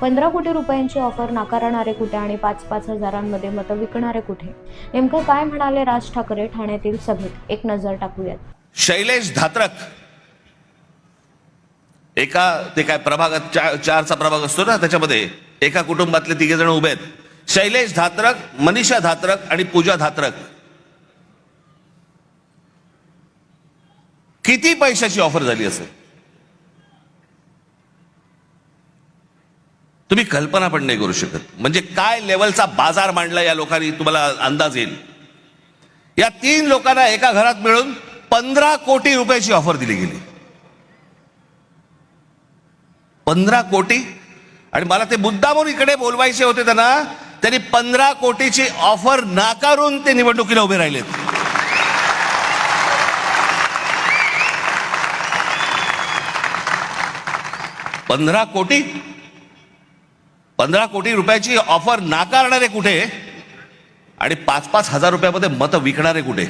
पंधरा कोटी रुपयांची ऑफर नाकारणारे कुठे आणि पाच पाच हजारांमध्ये मतं विकणारे कुठे? नेमकं काय म्हणाले राज ठाकरे ठाण्यातील सभेत? एक नजर टाकूयात. शैलेश धात्रक. एका ते काय प्रभागात चार चारचा प्रभाग असतो ना त्याच्यामध्ये? एका कुटुंबातले तिघे जण उभे आहेत. शैलेश धात्रक मनीषा धात्रक आणि पूजा धात्रक. किती पैशाची ऑफर झाली असेल? तुम्ही कल्पना पण नाही करू शकत. म्हणजे काय लेवलचा बाजार मांडला या लोकांनी तुम्हाला अंदाज येईल. या तीन लोकांना एका घरात मिळून पंधरा कोटी रुपयाची ऑफर दिली गेली. पंधरा कोटी. आणि मला ते मुद्दामून इकडे बोलवायचे होते त्यांना त्यांनी पंधरा कोटीची ऑफर नाकारून ते निवडणुकीला उभे राहिलेत. पंधरा कोटी? पंधरा कोटी रुपयाची ऑफर नाकारणारे कुठे? आणि पाच पाच हजार रुपयामध्ये मतं विकणारे कुठे?